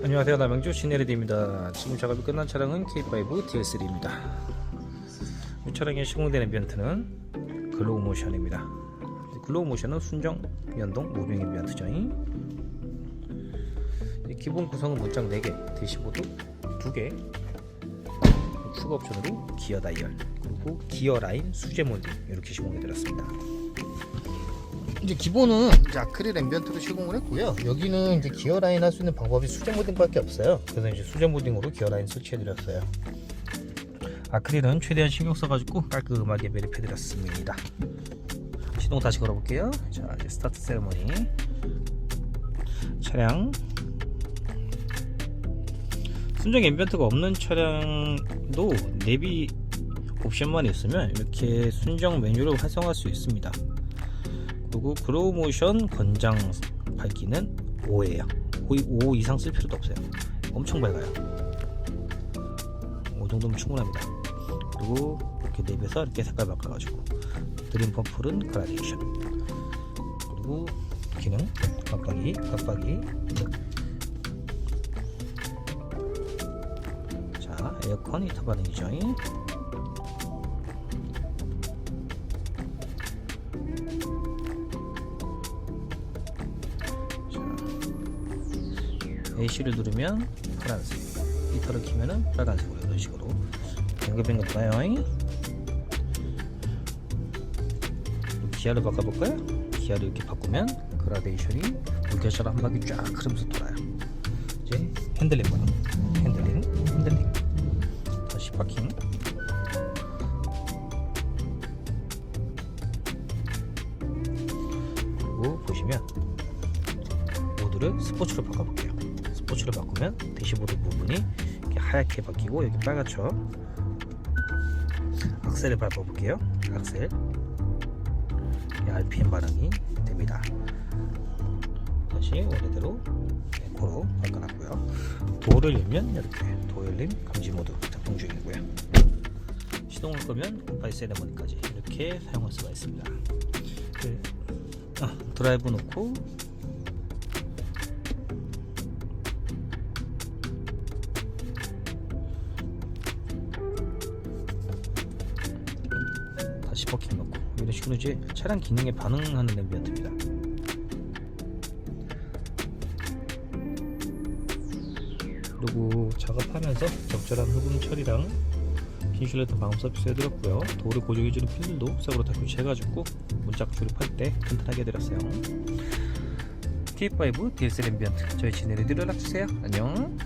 안녕하세요. 남양주 시네레디입니다. 지금 작업이 끝난 차량은 K5 DL3입니다. 이 차량에 시공된 앰비언트는 글로우 모션입니다. 글로우 모션은 순정 연동 무빙 앰비언트죠 이 기본 구성은 문짝 4개 대시보드 2개 추가 옵션으로 기어 다이얼 그리고 기어 라인 수제 몰딩 이렇게 시공해 드렸습니다 이제 기본은 이제 아크릴 앰비언트로 시공을 했고요. 여기는 이제 기어 라인 할 수 있는 방법이 수제 모딩밖에 없어요. 그래서 이제 수제 모딩으로 기어 라인 설치해 드렸어요. 아크릴은 최대한 신경 써가지고 깔끔하게 매립해 드렸습니다. 시동 다시 걸어볼게요. 자 이제 스타트 세레머니 차량 순정 앰비언트가 없는 차량도 내비 옵션만 있으면 이렇게 순정 메뉴를 활성화할 수 있습니다. 그리고 그로우 모션 권장 밝기는 5예요. 5, 5 이상 쓸 필요도 없어요. 엄청 밝아요. 5 정도면 충분합니다. 그리고 이렇게 내비에서 이렇게 색깔 바꿔가지고 드림 펌플은 그라데이션 그리고 기능 깜빡이 깜빡이 자 에어컨 히터 반응이죠 AC를 누르면 파란색. 히터를 키면은 빨간색으로 이런 식으로. 뱅글뱅글 돌아요? 기아를 바꿔볼까요? 기아를 이렇게 바꾸면 그라데이션이 물결처럼 한 바퀴 쫙 흐르면서 돌아요. 이제 핸들링 버튼 핸들링 핸들링. 다시 파킹. 그리고 보시면 모드를 스포츠로 바꿔볼게요 스포츠로 바꾸면 대시보드 부분이 하얗게 바뀌고 여기 빨갛죠? 악셀을 밟아 볼게요. 악셀. 이 RPM 반응이 됩니다. 다시 원래대로 에코로 바꿔놨고요. 도어를 열면 이렇게 도어 열림 감지 모드 작동 중이고요. 시동을 끄면 굿바이 세레머니까지 이렇게 사용할 수가 있습니다. 그, 아, 드라이브 놓고 다시 버킹 넣고 이런 식으로 이제 차량 기능에 반응하는 앰비언트입니다. 그리고 작업하면서 적절한 흡음 처리랑 빈슐레터 방음 서비스 해드렸고요. 도를 고정해주는 필들도 새로 다 교체해가지고 문짝 조립할 때 튼튼하게 해드렸어요. T5 DSL 앰비언트 저희 진행해드려 연락주세요. 안녕